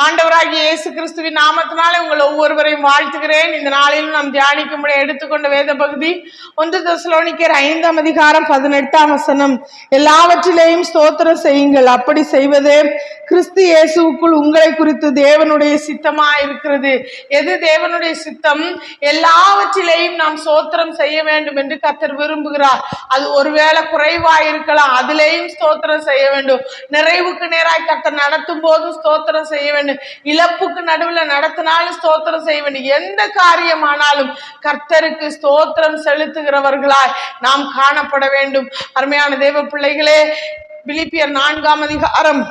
ஆண்டவராகிய இயேசு கிறிஸ்துவின் நாமத்தினாலே உங்கள் ஒவ்வொருவரையும் வாழ்த்துகிறேன். இந்த நாளிலும் நாம் தியானிக்கும்படி எடுத்துக்கொண்ட வேத பகுதி ஒன்று தசலோனிக்கர் ஐந்தாம் அதிகாரம் பதினெட்டாம் வசனம். எல்லாவற்றிலேயும் ஸ்தோத்திரம் செய்யுங்கள். அப்படி செய்வதே கிறிஸ்து இயேசுவுக்குள் உங்களை குறித்து தேவனுடைய சித்தமா இருக்கிறது. எது தேவனுடைய சித்தம்? எல்லாவற்றிலேயும் நாம் ஸ்தோத்திரம் செய்ய வேண்டும் என்று கர்த்தர் விரும்புகிறார். அது ஒருவேளை குறைவா இருக்கலாம். அதுலேயும் ஸ்தோத்திரம் செய்ய வேண்டும். நிறைவுக்கு நேராய் கர்த்தர் நடத்தும் போதும் ஸ்தோத்திரம் செய்ய வேண்டும். இழப்புக்கு நடுவில் நடத்தினாலும் ஸ்தோத்திரம் செய்ய வேண்டும். எந்த காரியமானாலும் கர்த்தருக்கு ஸ்தோத்திரம் செலுத்துகிறவர்களாய் நாம் காணப்பட வேண்டும். அருமையான தேவ பிள்ளைகளே பிலிப்பியர் நான்காம் அதிகாரம்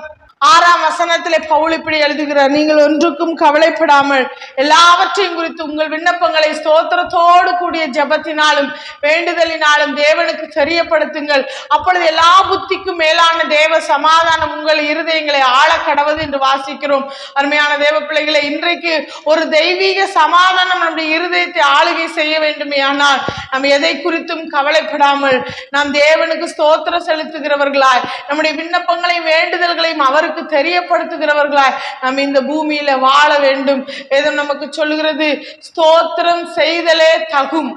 ஆறாம் வசனத்திலே பவுல் இப்படி எழுதுகிறார் நீங்கள் ஒன்றுக்கும் கவலைப்படாமல் எல்லாவற்றையும் குறித்து உங்கள் விண்ணப்பங்களை ஸ்தோத்திரத்தோடு கூடிய ஜெபத்தினாலும் வேண்டுதலினாலும் தேவனுக்கு தெரியப்படுத்துங்கள். அப்பொழுது எல்லா புத்திக்கும் மேலான தேவ சமாதானம் உங்கள் இருதயங்களை ஆள கடவது என்று வாசிக்கிறோம். அருமையான தேவ பிள்ளைகளை இன்றைக்கு ஒரு தெய்வீக சமாதானம் நம்முடைய இருதயத்தை ஆளுகை செய்ய வேண்டுமே ஆனால் நாம் எதை குறித்தும் கவலைப்படாமல் நாம் தேவனுக்கு ஸ்தோத்திரம் செலுத்துகிறவர்களாய் நம்முடைய விண்ணப்பங்களையும் வேண்டுதல்களையும் அவருக்கு தெரியப்படுத்துகிறவர்களாய் நாம் இந்த பூமியில வாழ வேண்டும். வேதம் நமக்கு சொல்லுகிறது ஸ்தோத்திரம் செய்தலே தகும்.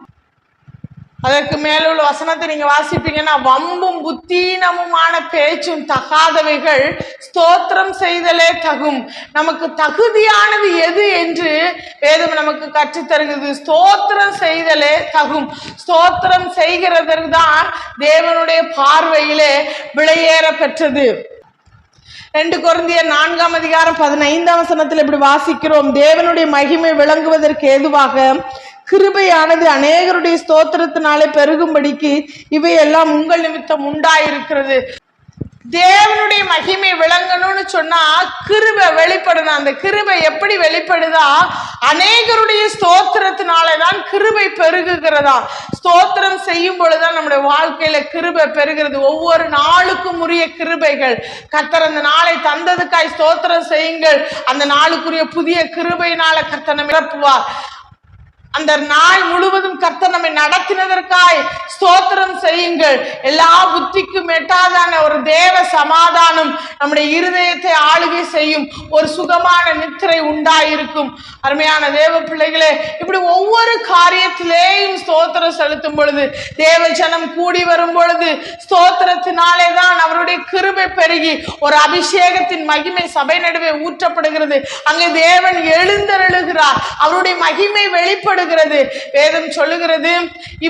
அதற்கு மேலுள்ள வசனத்தை நீங்க வாசிப்பீங்கன்னா வம்பும் புத்தீனமுமான பேச்சும் தகாதவைகள் ஸ்தோத்திரம் செய்தலே தகும். நமக்கு தகுதியானது எது என்று வேதம் நமக்கு கற்றுத் தருகிறது ஸ்தோத்திரம் செய்தலே தகும். ஸ்தோத்திரம் செய்கிறதற்கு தான் தேவனுடைய பார்வையிலே விலையேற பெற்றது. ரெண்டு குருந்திய நான்காம் அதிகாரம் பதினைந்தாம் வசனத்தில் இப்படி வாசிக்கிறோம். தேவனுடைய மகிமை விளங்குவதற்கு ஏதுவாக கிருபையானது அநேகருடைய ஸ்தோத்திரத்தினாலே பெருகும்படிக்கு இவையெல்லாம் உங்கள் நிமித்தம் உண்டாயிருக்கிறது. தேவனுடைய மகிமை விளங்கணும்னு சொன்னா கிருபை வெளிப்படணும் அந்த கிருபை எப்படி வெளிப்படுதா? அநேகருடைய ஸ்தோத்திரத்தினாலே தான் கிருபை பெருகுகிறதா? ஸ்தோத்திரம் செய்யும் பொழுதுதான் நம்முடைய வாழ்க்கையில கிருபை பெருகிறது. ஒவ்வொரு நாளுக்கும் உரிய கிருபைகள். கத்தர் அந்த நாளை தந்ததுக்காய் ஸ்தோத்திரம் செய்யுங்கள். அந்த நாளுக்குரிய புதிய கிருபையினால கத்தனை நிரப்புவார். அந்த நாள் முழுவதும் கர்த்தர் நம்மை நடத்தினதற்காய் ஸ்தோத்திரம் செய்யுங்கள். எல்லா புத்திக்கும் எட்டாதான ஒரு தேவ சமாதானம் நம்முடைய இருதயத்தை ஆளுகை செய்யும் ஒரு சுகமான நித்திரை உண்டாயிருக்கும். அருமையான தேவ பிள்ளைகளே இப்படி ஒவ்வொரு காரியத்திலேயும் ஸ்தோத்திரம் செலுத்தும் பொழுது தேவ ஜனம் கூடி வரும் பொழுது ஸ்தோத்திரத்தினாலே தான் அவருடைய கிருபை பெருகி ஒரு அபிஷேகத்தின் மகிமை சபை நடுவே ஊற்றப்படுகிறது. அங்கே தேவன் எழுந்தருளுகிறார். அவருடைய மகிமை வெளிப்படுகிறது. வேதம் சொல்லுகிறது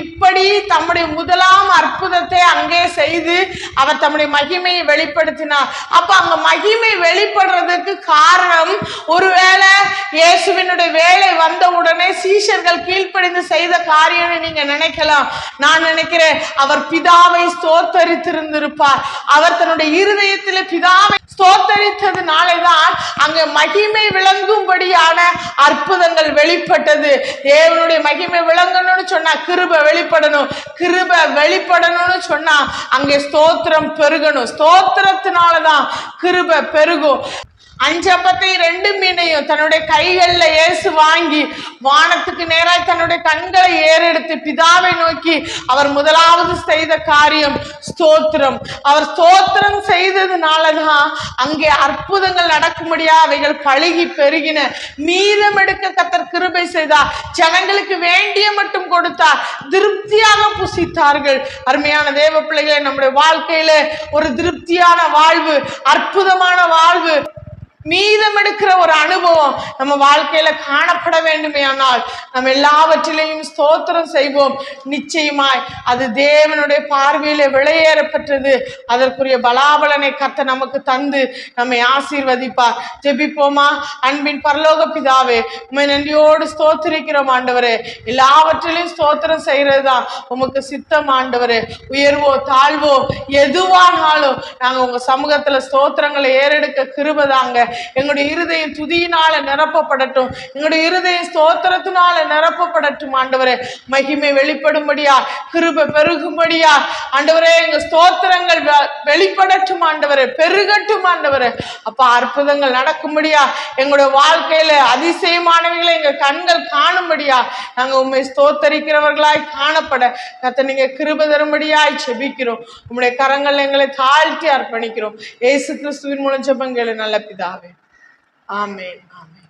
இப்படி தம்முடைய முதலாம் அற்புதத்தை அங்கே செய்து அவர் தம்முடைய மகிமையை வெளிப்படுத்தினார். அப்ப அங்க மகிமை வெளிப்படுறதுக்கு காரணம் ஒருவேளை இயேசுவினுடைய வேலை வந்த உடனே சீஷர்கள் கீழ்ப்படிந்து செய்த காரியம்னு நீங்க நினைக்கலாம். நான் நினைக்கிறேன் அவர் பிதாவை ஸ்தோத்தரித்திருந்திருப்பார். அவர் தன்னுடைய இருதயத்திலே பிதாவை ஸ்தோத்தரித்ததுனாலேதான் அங்க மகிமை விளங்கும்படியான அற்புதங்கள் வெளிப்பட்டது. தேவனுடைய மகிமை விளங்கணும்னு சொன்னா கிருப வெளிப்படணும். கிருப வெளிப்படணும்னு சொன்னா அங்கே ஸ்தோத்திரம் பெருகணும். ஸ்தோத்திரத்தினாலதான் கிருப பெருகும். அஞ்சப்பத்தை ரெண்டு மீனையும் தன்னுடைய கைகள்ல ஏசு வாங்கி வானத்துக்கு நேராய் தன்னுடைய கண்களை ஏறெடுத்து பிதாவை நோக்கி அவர் முதலாவது செய்த காரியம் ஸ்தோத்திரம். அவர் ஸ்தோத்திரம் செய்ததுனாலதான் அங்கே அற்புதங்கள் நடக்கும்படியா அவைகள் பழுகி பெருகின. மீதம் எடுக்க கத்தர் கிருபை செய்தார். ஜனங்களுக்கு வேண்டிய மட்டும் கொடுத்தார். திருப்தியாக புசித்தார்கள். அருமையான தேவ பிள்ளைகளை நம்முடைய வாழ்க்கையில ஒரு திருப்தியான வாழ்வு அற்புதமான வாழ்வு. மீதம் எடுக்கிற ஒரு அனுபவம் நம்ம வாழ்க்கையில காணப்பட வேண்டுமே ஆனால் நம்ம எல்லாவற்றிலையும் ஸ்தோத்திரம் செய்வோம். நிச்சயமாய் அது தேவனுடைய பார்வையில விளையேறப்பட்டது அதற்குரிய பலாபலனை கத்த நமக்கு தந்து நம்மை ஆசீர்வதிப்பார். ஜெபிப்போமா? அன்பின் பரலோக பிதாவே உண்மை நன்றியோடு ஸ்தோத்திரிக்கிறோம் ஆண்டவரே. எல்லாவற்றிலையும் ஸ்தோத்திரம் செய்யறது தான் உமக்கு சித்தம் ஆண்டவரே. உயர்வோ தாழ்வோ எதுவானாலும் நாங்கள் உங்க சமூகத்துல ஸ்தோத்திரங்களை ஏறெடுக்க கிருபதாங்க எங்களுடைய இருதயம் துதியினால நிரப்பப்படட்டும். எங்களுடைய இருதயம் ஸ்தோத்திரத்தினால நிரப்பப்படட்டும் ஆண்டவரே. மகிமை வெளிப்படும்படியா கிருபை பெருகும்படியா ஆண்டவரே எங்க ஸ்தோத்திரங்கள் வெ- வெளிப்படட்டும் ஆண்டவரே. பெருகட்டும் ஆண்டவரே. அப்ப அற்புதங்கள் நடக்கும்படியா எங்களுடைய வாழ்க்கையில அதிசயமானவைகளை எங்க கண்கள் காணும்படியா நாங்க உண்மை ஸ்தோத்தரிக்கிறவர்களாய் காணப்பட கத்த நீங்க கிருபை தரும்படியாய் செபிக்கிறோம். உங்களுடைய கரங்கள் எங்களை தாழ்த்தி அர்ப்பணிக்கிறோம். இயேசு கிறிஸ்துவின் மூலம் ஜெபங்கள் நல்ல பிதாவே. Amen. Amen.